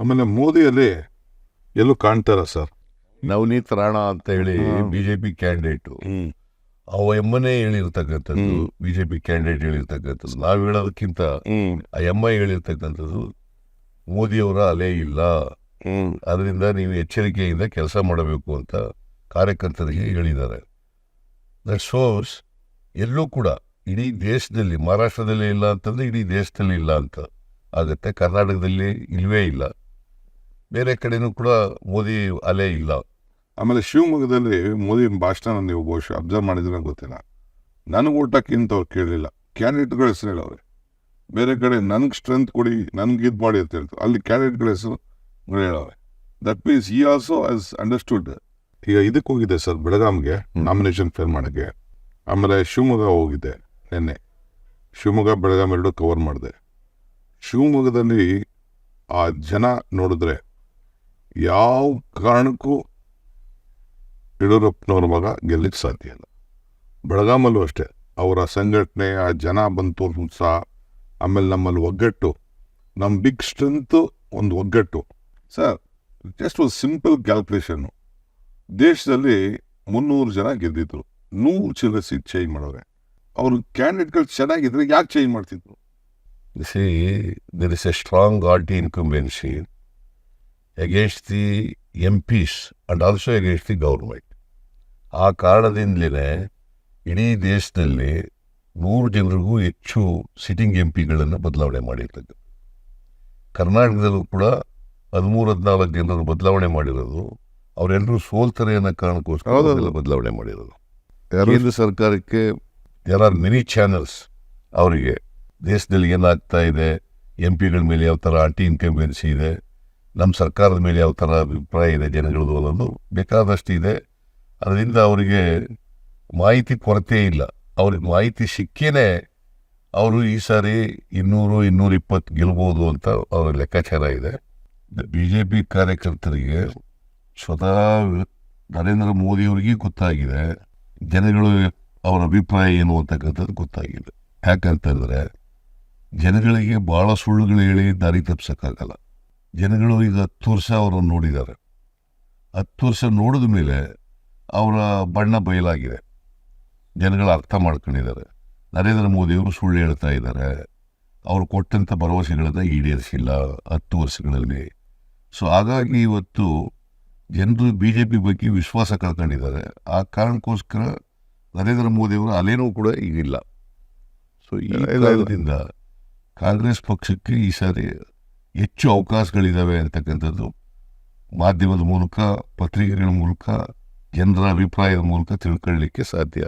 ಆಮೇಲೆ ಮೋದಿಯಲ್ಲಿ ಎಲ್ಲೂ ಕಾಣ್ತಾರ ಸರ್. ನವನೀತ್ ರಾಣಾ ಅಂತ ಹೇಳಿ ಬಿಜೆಪಿ ಕ್ಯಾಂಡಿಡೇಟು. ಅವ ಎಮ್ಮನೇ ಹೇಳಿರ್ತಕ್ಕಂಥದ್ದು ಬಿಜೆಪಿ ಕ್ಯಾಂಡಿಡೇಟ್ ಹೇಳಿರ್ತಕ್ಕಂಥದ್ದು. ನಾವು ಹೇಳೋದಕ್ಕಿಂತ ಆ ಎಮ್ಮ ಹೇಳಿರ್ತಕ್ಕಂಥದ್ದು ಮೋದಿಯವರ ಅಲೆ ಇಲ್ಲ. ಅದರಿಂದ ನೀವು ಎಚ್ಚರಿಕೆಯಿಂದ ಕೆಲಸ ಮಾಡಬೇಕು ಅಂತ ಕಾರ್ಯಕರ್ತರಿಗೆ ಹೇಳಿದ್ದಾರೆ. ದಟ್ ಸೋರ್ಸ್ ಎಲ್ಲೂ ಕೂಡ ಇಡೀ ದೇಶದಲ್ಲಿ ಮಹಾರಾಷ್ಟ್ರದಲ್ಲೇ ಇಲ್ಲ ಅಂತಂದ್ರೆ ಇಡೀ ದೇಶದಲ್ಲಿ ಇಲ್ಲ ಅಂತ. ಆಗತ್ತೆ ಕರ್ನಾಟಕದಲ್ಲಿ ಇಲ್ವೇ ಇಲ್ಲ. ಬೇರೆ ಕಡೆನೂ ಕೂಡ ಮೋದಿ ಅಲೆ ಇಲ್ಲ. ಆಮೇಲೆ ಶಿವಮೊಗ್ಗದಲ್ಲಿ ಮೋದಿ ಭಾಷಣ ನೀವು ಬಹುಶಃ ಅಬ್ಸರ್ವ್ ಮಾಡಿದ್ರೆ ಗೊತ್ತಿಲ್ಲ. ನನಗೆ ಊಟಕ್ಕಿಂತ ಅವ್ರು ಕೇಳಲಿಲ್ಲ ಕ್ಯಾಂಡಿಡೇಟ್ಗಳ ಹೆಸರು ಹೇಳವ್ರೆ ಬೇರೆ ಕಡೆ ನನಗೆ ಸ್ಟ್ರೆಂತ್ ಕೊಡಿ ನನಗೆ ಇದು ಮಾಡಿ ಅಂತ ಹೇಳ್ತಾರೆ. ಅಲ್ಲಿ ಕ್ಯಾಂಡಿಡೇಟ್ಗಳ ಹೆಸರು ಹೇಳವ್ರೆ ದಟ್ ಮೀನ್ಸ್ ಈ ಆಲ್ಸೋ ಆಸ್ ಅಂಡರ್ಸ್ಟುಡ್ ಈಗ ಇದಕ್ಕೆ ಹೋಗಿದ್ದೆ ಸರ್ ಬೆಳಗಾಂಗೆ ನಾಮಿನೇಷನ್ ಫೇಲ್ ಮಾಡೋಕ್ಕೆ. ಆಮೇಲೆ ಶಿವಮೊಗ್ಗ ಹೋಗಿದ್ದೆ ನಿನ್ನೆ. ಶಿವಮೊಗ್ಗ ಬೆಳಗಾಂ ಎರಡು ಕವರ್ ಮಾಡಿದೆ. ಶಿವಮೊಗ್ಗದಲ್ಲಿ ಆ ಜನ ನೋಡಿದ್ರೆ ಯಾವ ಕಾರಣಕ್ಕೂ ಯಡಿಯೂರಪ್ಪನವ್ರ ಮಗ ಗೆಲ್ಲಕ್ಕೆ ಸಾಧ್ಯ ಇಲ್ಲ. ಬೆಳಗಾಮಲ್ಲೂ ಅಷ್ಟೇ, ಅವರ ಸಂಘಟನೆ, ಆ ಜನ ಬಂತು ಉತ್ಸಾಹ ಆಮೇಲೆ ನಮ್ಮಲ್ಲಿ ಒಗ್ಗಟ್ಟು ನಮ್ಮ ಬಿಗ್ ಸ್ಟ್ರೆಂತು ಒಂದು ಒಗ್ಗಟ್ಟು. ಸರ್ ಜಸ್ಟ್ ಒಂದು ಸಿಂಪಲ್ ಕ್ಯಾಲ್ಕುಲೇಷನ್ನು ದೇಶದಲ್ಲಿ ಮುನ್ನೂರು ಜನ ಗೆದ್ದಿದ್ರು, ನೂರು ಚಿಲ್ಲರೆ ಸೀಟ್ ಚೇಂಜ್ ಮಾಡೋರೆ ಅವ್ರ ಕ್ಯಾಂಡಿಡೇಟ್ಗಳು ಚೆನ್ನಾಗಿದ್ರೆ ಯಾಕೆ ಚೇಂಜ್ ಮಾಡ್ತಿದ್ರು? This there is a strong anti incumbency against the MPs and also against the government ಆ ಕಾರಣದಿಂದಲೇ ಇಡೀ ದೇಶದಲ್ಲಿ ನೂರು ಜನರಿಗೂ ಹೆಚ್ಚು ಸಿಟ್ಟಿಂಗ್ ಎಂ ಪಿಗಳನ್ನು ಬದಲಾವಣೆ ಮಾಡಿರ್ತಕ್ಕಂಥ ಕರ್ನಾಟಕದಲ್ಲೂ ಕೂಡ ಹದಿಮೂರು ಹದಿನಾಲ್ಕು ಜನರು ಬದಲಾವಣೆ ಮಾಡಿರೋದು. ಅವರೆಲ್ಲರೂ ಸೋಲ್ತಾರೆ ಅನ್ನೋ ಕಾರಣಕ್ಕೋಸ್ಕರ ಬದಲಾವಣೆ ಮಾಡಿರೋದು. ಕೇಂದ್ರ ಸರ್ಕಾರಕ್ಕೆ ದೇರ್ ಆರ್ ಮೆನಿ ಚಾನಲ್ಸ್ ಅವರಿಗೆ. ದೇಶದಲ್ಲಿ ಏನಾಗ್ತಾ ಇದೆ? ಎಂ ಪಿಗಳ ಮೇಲೆ ಯಾವ ಥರ ಆಂಟಿ ಇನ್ಕಂಬೆನ್ಸಿ ಇದೆ? ನಮ್ಮ ಸರ್ಕಾರದ ಮೇಲೆ ಯಾವ ಥರ ಅಭಿಪ್ರಾಯ ಇದೆ ಜನಗಳದು ಅನ್ನೋದು ಬೇಕಾದಷ್ಟು ಇದೆ. ಅದರಿಂದ ಅವರಿಗೆ ಮಾಹಿತಿ ಕೊರತೆ ಇಲ್ಲ. ಅವ್ರಿಗೆ ಮಾಹಿತಿ ಸಿಕ್ಕೇನೆ ಅವರು ಈ ಸಾರಿ ಇನ್ನೂರು ಇನ್ನೂರ ಇಪ್ಪತ್ತು ಗೆಲ್ಬೋದು ಅಂತ ಅವರ ಲೆಕ್ಕಾಚಾರ ಇದೆ. ಬಿ ಜೆ ಪಿ ಕಾರ್ಯಕರ್ತರಿಗೆ ಸ್ವತಃ ನರೇಂದ್ರ ಮೋದಿಯವರಿಗೆ ಗೊತ್ತಾಗಿದೆ. ಜನಗಳು ಅವರ ಅಭಿಪ್ರಾಯ ಏನು ಅಂತಕ್ಕಂಥದ್ದು ಗೊತ್ತಾಗಿದೆ. ಯಾಕಂತಂದರೆ ಜನಗಳಿಗೆ ಭಾಳ ಸುಳ್ಳುಗಳು ಹೇಳಿ ದಾರಿ ತಪ್ಪಿಸೋಕ್ಕಾಗಲ್ಲ. ಜನಗಳು ಈಗ ಹತ್ತು ವರ್ಷ ಅವರನ್ನು ನೋಡಿದ್ದಾರೆ. ಹತ್ತು ವರ್ಷ ನೋಡಿದ ಮೇಲೆ ಅವರ ಬಣ್ಣ ಬಯಲಾಗಿದೆ. ಜನಗಳು ಅರ್ಥ ಮಾಡ್ಕೊಂಡಿದ್ದಾರೆ. ನರೇಂದ್ರ ಮೋದಿಯವರು ಸುಳ್ಳು ಹೇಳ್ತಾ ಇದ್ದಾರೆ. ಅವರು ಕೊಟ್ಟಂಥ ಭರವಸೆಗಳನ್ನು ಈಡೇರಿಸಿಲ್ಲ ಹತ್ತು ವರ್ಷಗಳಲ್ಲಿ. ಸೊ ಹಾಗಾಗಿ ಇವತ್ತು ಜನರು ಬಿ ಜೆ ಪಿ ಬಗ್ಗೆ ವಿಶ್ವಾಸ ಕಳ್ಕೊಂಡಿದ್ದಾರೆ. ಆ ಕಾರಣಕ್ಕೋಸ್ಕರ ನರೇಂದ್ರ ಮೋದಿಯವರು ಅಲೆನೂ ಕೂಡ ಈಗಿಲ್ಲ ಸೊ ಈ. ಕಾರಣದಿಂದ ಕಾಂಗ್ರೆಸ್ ಪಕ್ಷಕ್ಕೆ ಈ ಸಾರಿ ಹೆಚ್ಚು ಅವಕಾಶಗಳಿದ್ದಾವೆ ಅಂತಕ್ಕಂಥದ್ದು. ಮಾಧ್ಯಮದ ಮೂಲಕ ಪತ್ರಿಕೆಗಳ ಮೂಲಕ ಜನರ ಅಭಿಪ್ರಾಯದ ಮೂಲಕ ತಿಳ್ಕೊಳ್ಳಿಕ್ಕೆ ಸಾಧ್ಯ